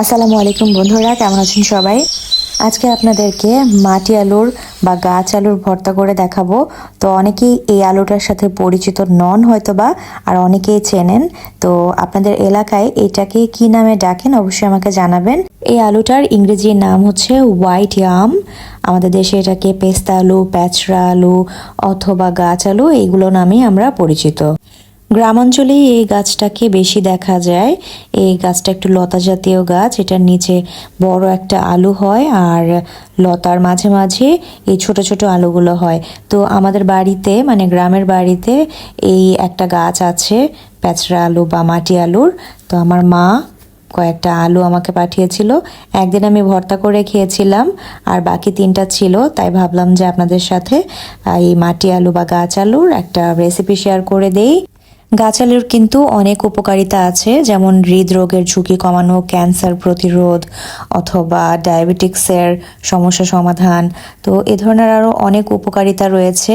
আসসালামু আলাইকুম বন্ধুরা, কেমন আছেন সবাই? আজকে আপনাদেরকে মাটি আলুর বা গাছ আলুর ভর্তা করে দেখাবো। তো অনেকেই এই আলুটার সাথে পরিচিত নন হয়তো বা আর অনেকেই চেনেন। তো আপনাদের এলাকায় এটাকে কি নামে ডাকেন অবশ্যই আমাকে জানাবেন। এই আলুটার ইংরেজি নাম হচ্ছে হোয়াইট ইয়াম। আমাদের দেশে এটাকে পেস্তা আলু প্যাচরা আলু অথবা গাছ আলু, এইগুলো নামেই আমরা পরিচিত। গ্রামাঞ্চলেই এই গাছটাকে বেশি দেখা যায়। এই গাছটা একটু লতা জাতীয় গাছ, এটার নিচে বড় একটা আলু হয় আর লতার মাঝে মাঝে এই ছোট ছোট আলুগুলো হয়। তো আমাদের বাড়িতে মানে গ্রামের বাড়িতে এই একটা গাছ আছে প্যাচরা আলু বা মাটি আলুর। তো আমার মা কয়েকটা আলু আমাকে পাঠিয়েছিল। একদিন আমি ভর্তা করে খেয়েছিলাম আর বাকি তিনটা ছিল, তাই ভাবলাম যে আপনাদের সাথে এই মাটি আলু বা গাছ আলুর একটা রেসিপি শেয়ার করে দেই। গাছ আলুর কিন্তু অনেক উপকারিতা আছে, যেমন হৃদরোগের ঝুঁকি কমানো, ক্যান্সার প্রতিরোধ অথবা ডায়াবেটিক্সের সমস্যা সমাধান। তো এ ধরনের আরও অনেক উপকারিতা রয়েছে।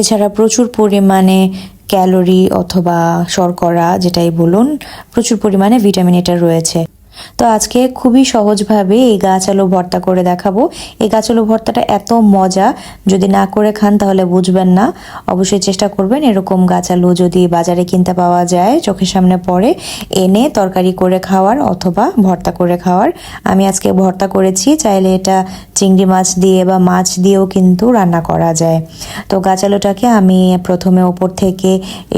এছাড়া প্রচুর পরিমাণে ক্যালোরি অথবা শর্করা, যেটাই বলুন, প্রচুর পরিমাণে ভিটামিন এটা রয়েছে। তো আজকে খুবই সহজভাবে এই গাছ আলু ভর্তা করে দেখাবো। এই গাছ আলু ভর্তাটা এত মজা, যদি না করে খান তাহলে বুঝবেন না। অবশ্যই চেষ্টা করবেন এরকম গাছ আলু যদি বাজারে কিনতে পাওয়া যায়, চোখের সামনে পড়ে, এনে তরকারি করে খাওয়ার অথবা ভর্তা করে খাওয়ার। আমি আজকে ভর্তা করেছি, চাইলে এটা চিংড়ি মাছ দিয়ে বা মাছ দিয়েও কিন্তু রান্না করা যায়। তো গাছ আলুটাকে আমি প্রথমে ওপর থেকে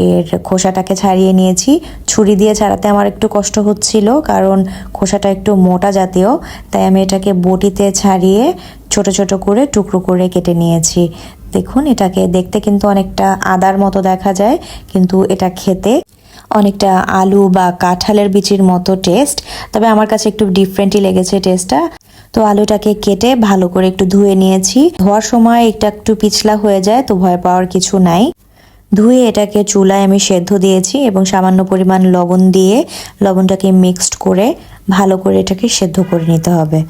এর খোসাটাকে ছাড়িয়ে নিয়েছি। ছুরি দিয়ে ছাড়াতে আমার একটু কষ্ট হচ্ছিল, কারণ খোসাটা একটু মোটা জাতীয়, তাই আমি এটাকে বটিতে ছাড়িয়ে ছোট ছোট করে টুকরো করে কেটে নিয়েছি। দেখুন, এটাকে দেখতে কিন্তু অনেকটা আদার মতো দেখা যায়, কিন্তু এটা খেতে অনেকটা আলু বা কাঁঠালের বিচির মতো টেস্ট, তবে আমার কাছে একটু ডিফারেন্টই লেগেছে টেস্টটা তো আলুটাকে কেটে ভালো করে একটু ধুয়ে নিয়েছি। ধোয়ার সময় এটা একটু পিছলা হয়ে যায়, তো ভয় পাওয়ার কিছু নাই। ধুয়ে এটাকে চুলায় আমি সেদ্ধ দিয়েছি এবং সামান্য পরিমাণ লবণ দিয়ে লবণটাকে মিক্সড করে ভালো করে এটাকে সেদ্ধ করে নিতে হবে।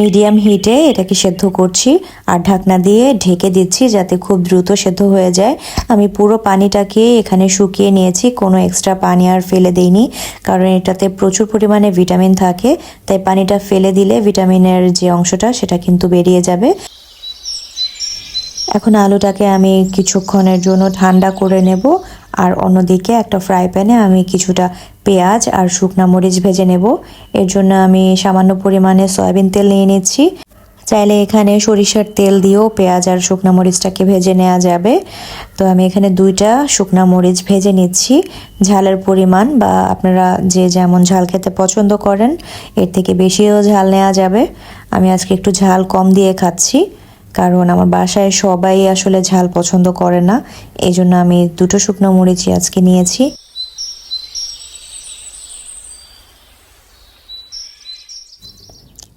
মিডিয়াম হিটে এটাকে সেদ্ধ করছি আর ঢাকনা দিয়ে ঢেকে দিচ্ছি যাতে খুব দ্রুত সেদ্ধ হয়ে যায়। আমি পুরো পানিটাকে এখানে শুকিয়ে নিয়েছি, কোনো এক্সট্রা পানি আর ফেলে দেইনি, কারণ এটাতে প্রচুর পরিমাণে ভিটামিন থাকে, তাই পানিটা ফেলে দিলে ভিটামিনের যে অংশটা সেটা কিন্তু বেরিয়ে যাবে। এখন আলুটাকে আমি কিছুক্ষণের জন্য ঠান্ডা করে নেব, আর অন্যদিকে একটা ফ্রাই প্যানে আমি কিছুটা পেঁয়াজ আর শুকনা মরিচ ভেজে নেব। এর জন্য আমি সামান্য পরিমাণে সয়াবিন তেল নিয়ে নিচ্ছি। চাইলে এখানে সরিষার তেল দিয়েও পেঁয়াজ আর শুকনা মরিচটাকে ভেজে নেওয়া যাবে। তো আমি এখানে দুইটা শুকনা মরিচ ভেজে নিচ্ছি। ঝালের পরিমাণ বা আপনারা যে যেমন ঝাল খেতে পছন্দ করেন, এর থেকে বেশিও ঝাল নেওয়া যাবে। আমি আজকে একটু ঝাল কম দিয়ে খাচ্ছি, কারণ আমার বাসায় সবাই আসলে ঝাল পছন্দ করে না। এই জন্য আমি দুটো শুকনো মরিচই আজকে নিয়েছি।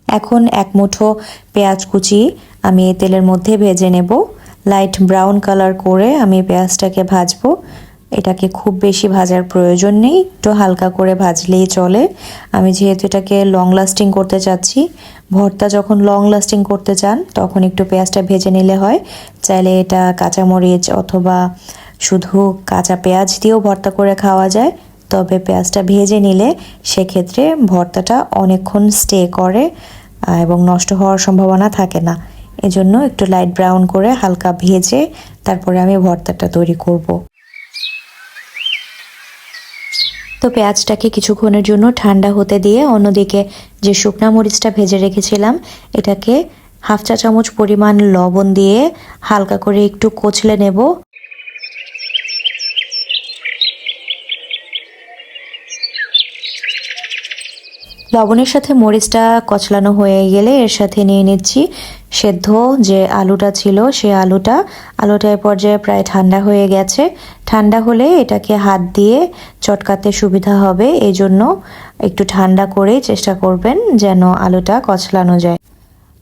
এখন এক মুঠো পেঁয়াজ কুচি আমি তেলের মধ্যে ভেজে নেব। লাইট ব্রাউন কালার করে আমি পেঁয়াজটাকে ভাজবো। এটাকে খুব বেশি ভাজার প্রয়োজন নেই, একটু হালকা করে ভাজলেই চলে। আমি যেহেতু এটাকে লং লাস্টিং করতে চাচ্ছি, ভর্তা যখন লং লাস্টিং করতে চান, তখন একটু পেঁয়াজটা ভেজে নিলে হয়। চাইলে এটা কাঁচামরিচ অথবা শুধু কাঁচা পেঁয়াজ দিয়েও ভর্তা করে খাওয়া যায়। তবে পেঁয়াজটা ভেজে নিলে সেক্ষেত্রে ভর্তাটা অনেকক্ষণ স্টে করে এবং নষ্ট হওয়ার সম্ভাবনা থাকে না এজন্য একটু লাইট ব্রাউন করে হালকা ভেজে তারপরে আমি ভর্তাটা তৈরি করব। তো পেঁয়াজটাকে কিছুক্ষণের জন্য ঠান্ডা হতে দিয়ে অন্যদিকে যে শুকনা মরিচটা ভেজে রেখেছিলাম, এটাকে হাফ চা চামচ পরিমাণ লবণ দিয়ে হালকা করে একটু কচলে নেব লবণের সাথে মরিচটা কচলানো হয়ে গেলে এর সাথে নিয়ে নিচ্ছি সেদ্ধ যে আলুটা ছিল, সে আলুটা। আলুটা এ পর্যায়ে প্রায় ঠান্ডা হয়ে গেছে। ঠান্ডা হলে এটাকে হাত দিয়ে চটকাতে সুবিধা হবে। এই জন্য একটু ঠান্ডা করেই চেষ্টা করবেন যেন আলুটা কচলানো যায়।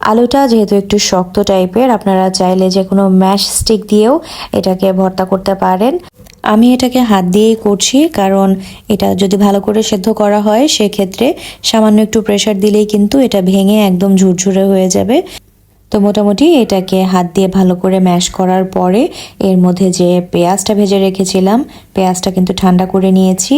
আলুটা যেহেতু একটু শক্ত টাইপের আপনারা চাইলে যে কোনো ম্যাশ স্টিক দিয়েও এটাকে ভর্তা করতে পারেন। আমি এটাকে হাত দিয়েই করছি, কারণ এটা যদি ভালো করে সেদ্ধ করা হয়, সেক্ষেত্রে সামান্য একটু প্রেশার দিলেই কিন্তু এটা ভেঙে একদম ঝুরঝুরে হয়ে যাবে। তো মোটামুটি এটাকে হাত দিয়ে ভালো করে ম্যাশ করার পরে এর মধ্যে যে পেঁয়াজটা ভেজে রেখেছিলাম, পেঁয়াজটা কিন্তু ঠান্ডা করে নিয়েছি।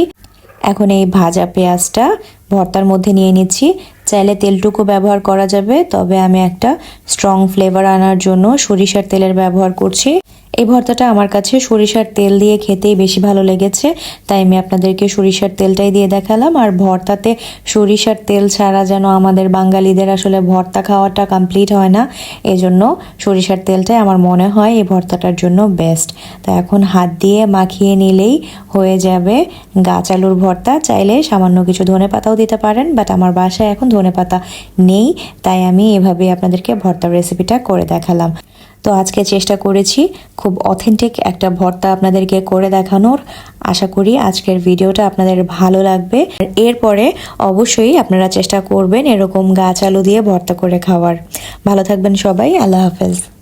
এখন এই ভাজা পেঁয়াজটা ভর্তার মধ্যে নিয়ে নিচ্ছি। চাইলে তেলটুকু ব্যবহার করা যাবে, তবে আমি একটা স্ট্রং ফ্লেভার আনার জন্য সরিষার তেলের ব্যবহার করছি। এই ভর্তাটা আমার কাছে সরিষার তেল দিয়ে খেতেই বেশি ভালো লেগেছে, তাই আমি আপনাদেরকে সরিষার তেলটাই দিয়ে দেখালাম। আর ভর্তাতে সরিষার তেল ছাড়া যেন আমাদের বাঙালিদের আসলে ভর্তা খাওয়াটা কমপ্লিট হয় না, এজন্য সরিষার তেলটাই আমার মনে হয় এই ভর্তাটার জন্য বেস্ট তো এখন হাত দিয়ে মাখিয়ে নিলেই হয়ে যাবে গাছ আলুর ভর্তা। চাইলে সামান্য কিছু ধনে পাতাও দিতে পারেন বাট আমার বাসায় এখন ধনে পাতা নেই, তাই আমি এভাবে আপনাদেরকে ভর্তার রেসিপিটা করে দেখালাম। তো আজকে চেষ্টা করেছি খুব অথেন্টিক একটা ভর্তা আপনাদেরকে করে দেখানোর। আশা করি আজকের ভিডিওটা আপনাদের ভালো লাগবে। এরপরে অবশ্যই আপনারা চেষ্টা করবেন এরকম গাছ আলু দিয়ে ভর্তা করে খাওয়ার। ভালো থাকবেন সবাই, আল্লাহ হাফেজ।